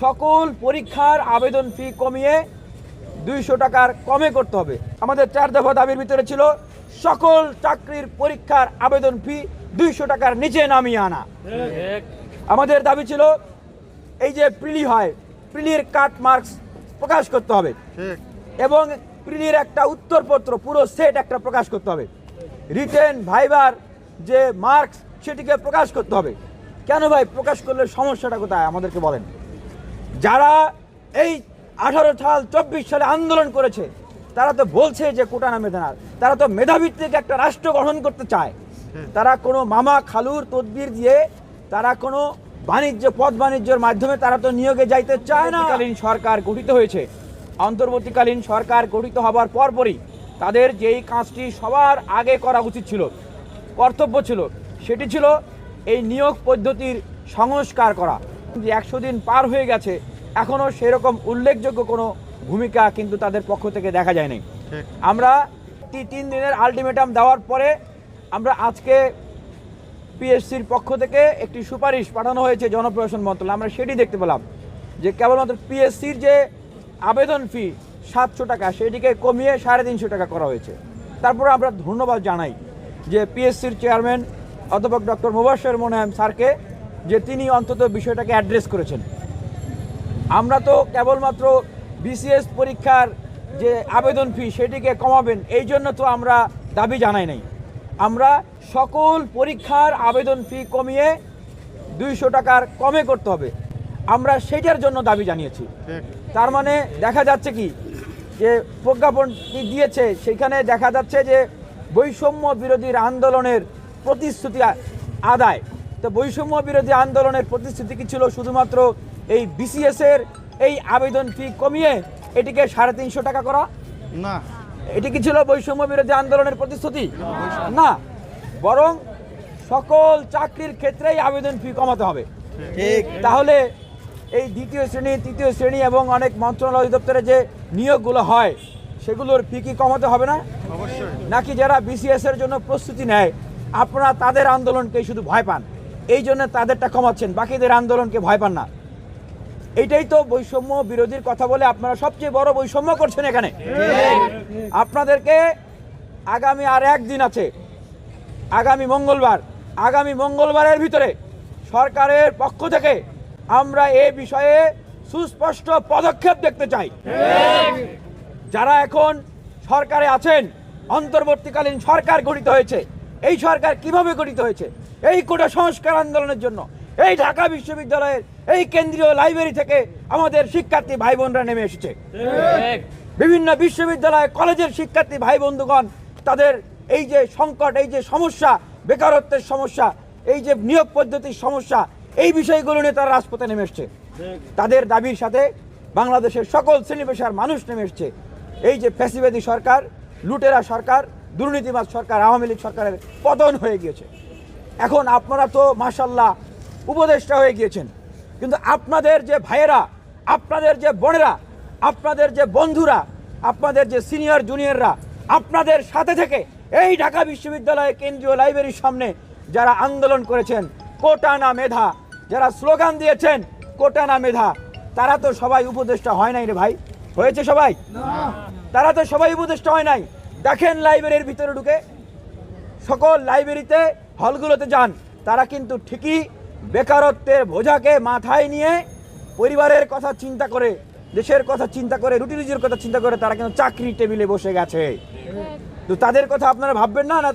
সকল পরীক্ষার আবেদন ফি কমিয়ে দুইশো টাকার কমে করতে হবে। আমাদের চার দফা দাবির ভিতরে ছিল সকল চাকরির পরীক্ষার আবেদন ফি দুইশো টাকার নিচে নামিয়ে আনা। আমাদের দাবি ছিল এই যে প্রিলি হয় প্রিলির কাট মার্কস প্রকাশ করতে হবে। এবং প্রিলির একটা উত্তরপত্র পুরো সেট একটা প্রকাশ করতে হবে। রিটেন ভাইবার যে মার্কস সেটিকে প্রকাশ করতে হবে। কেন ভাই প্রকাশ করলে সমস্যাটা কোথায়? আমাদেরকে বলেন। যারা এই আঠারো সাল চব্বিশ সালে আন্দোলন করেছে, তারা তো বলছে যে কোটা না মেধানা তারা তো মেধাভিত্তিক একটা রাষ্ট্র গঠন করতে চায়। তারা কোনো মামা খালুর তদবির দিয়ে তারা কোনো বাণিজ্য, পথ বাণিজ্যের মাধ্যমে তারা তো নিয়োগে যাইতে চায় না। কালীন সরকার গঠিত হয়েছে। অন্তর্বর্তীকালীন সরকার গঠিত হবার পরপরই তাদের যেই কাজটি সবার আগে করা উচিত ছিল, কর্তব্য ছিল, সেটি ছিল এই নিয়োগ পদ্ধতির সংস্কার করা। যে একশো দিন পার হয়ে গেছে এখনও সেরকম উল্লেখযোগ্য কোনো ভূমিকা কিন্তু তাদের পক্ষ থেকে দেখা যায়নি। আমরা তিন দিনের আলটিমেটাম দেওয়ার পরে আমরা আজকে পিএসসির পক্ষ থেকে একটি সুপারিশ পাঠানো হয়েছে জনপ্রশাসন মন্ত্রণালয়। আমরা সেটি দেখতে পেলাম যে কেবলমাত্র পিএসসির যে আবেদন ফি সাতশো টাকা সেটিকে কমিয়ে সাড়ে তিনশো টাকা করা হয়েছে। তারপরে আমরা ধন্যবাদ জানাই যে পিএসসির চেয়ারম্যান অধ্যাপক ডক্টর মুবাসের মোনায়েম স্যারকে যে তিনি অন্তত বিষয়টাকে অ্যাড্রেস করেছেন। আমরা তো কেবলমাত্র বিসিএস পরীক্ষার যে আবেদন ফি সেটিকে কমাবেন, এই জন্য তো আমরা দাবি জানাই নাই। আমরা সকল পরীক্ষার আবেদন ফি কমিয়ে দুইশো টাকার কমে করতে হবে। আমরা সেটার জন্য দাবি জানিয়েছি। তার মানে দেখা যাচ্ছে কি, যে প্রজ্ঞাপনটি দিয়েছে, সেখানে দেখা যাচ্ছে যে বৈষম্য বিরোধীর আন্দোলনের প্রতিশ্রুতি আদায়। তো বৈষম্য বিরোধী আন্দোলনের প্রতিশ্রুতি কি ছিল? শুধুমাত্র এই বিসিএস এর এই আবেদন ফি কমিয়ে এটিকে সাড়ে তিনশো টাকা করা? না। এটি কি ছিল বৈষম্য বিরোধী আন্দোলনের প্রতিশ্রুতি? না বরং সকল চাকরির ক্ষেত্রেই আবেদন ফি কমাতে হবে। ঠিক। তাহলে এই দ্বিতীয় শ্রেণি তৃতীয় শ্রেণি এবং অনেক মন্ত্রণালয় অধিদপ্তরে যে নিয়োগগুলো হয় সেগুলোর ফি কি কমাতে হবে না? অবশ্যই। নাকি যারা বিসিএস এর জন্য প্রস্তুতি নেয় আপনারা তাদের আন্দোলনকে শুধু ভয় পান? এই জন্য তাদেরটা কমাচ্ছেন বাকিদের আন্দোলনকে ভয় পান না। এইটাই তো বৈষম্য বিরোধীর কথা বলে আপনারা সবচেয়ে বড় বৈষম্য করছেন এখানে। আপনাদেরকে আগামী আর একদিন আছে, আগামী মঙ্গলবার, আগামী মঙ্গলবারের ভিতরে সরকারের পক্ষ থেকে আমরা এ বিষয়ে সুস্পষ্ট পদক্ষেপ দেখতে চাই। যারা এখন সরকারে আছেন, অন্তর্বর্তীকালীন সরকার গঠিত হয়েছে, এই সরকার কীভাবে গঠিত হয়েছে, এই কোটা সংস্কার আন্দোলনের জন্য এই ঢাকা বিশ্ববিদ্যালয়ের এই কেন্দ্রীয় লাইব্রেরি থেকে আমাদের শিক্ষার্থী ভাই বোনরা নেমে এসেছে। বিভিন্ন বিশ্ববিদ্যালয় কলেজের শিক্ষার্থী ভাই বন্ধুগণ তাদের এই যে সংকট এই যে সমস্যা বেকারত্বের সমস্যা এই যে নিয়োগ পদ্ধতির সমস্যা এই বিষয়গুলো নিয়ে তারা রাজপথে নেমে এসছে। তাদের দাবির সাথে বাংলাদেশের সকল শ্রেণি পেশার মানুষ নেমে এসছে। এই যে ফ্যাসিবাদী সরকার লুটেরা সরকার দুর্নীতিবাদ সরকার আওয়ামী লীগ সরকারের পতন হয়ে গিয়েছে। এখন আপনারা তো মাসাল্লাহ উপদেষ্টা হয়ে গিয়েছেন। কিন্তু আপনাদের যে ভাইয়েরা আপনাদের যে বোনেরা আপনাদের যে বন্ধুরা আপনাদের যে সিনিয়র জুনিয়ররা আপনাদের সাথে থেকে এই ঢাকা বিশ্ববিদ্যালয়ের কেন্দ্রীয় লাইব্রেরির সামনে যারা আন্দোলন করেছেন কোটা না মেধা যারা স্লোগান দিয়েছেন কোটা না মেধা তারা তো সবাই উপদেষ্টা হয় নাই রে ভাই। হয়েছে সবাই? তারা তো সবাই উপদেষ্টা হয় নাই। দেখেন লাইব্রেরির ভিতরে ঢুকে সকল লাইব্রেরিতে হলগুলোতে যান তারা কিন্তু ঠিকই বেকারত্বের বোঝাকে মাথায় নিয়ে পরিবারের কথা চিন্তা করে, দেশের কথা চিন্তা করে রুটি রুজির কথা চিন্তা করে তারা কিন্তু চাকরি টেবিলে বসে গেছে। তো তাদের কথা আপনারা ভাববেন না না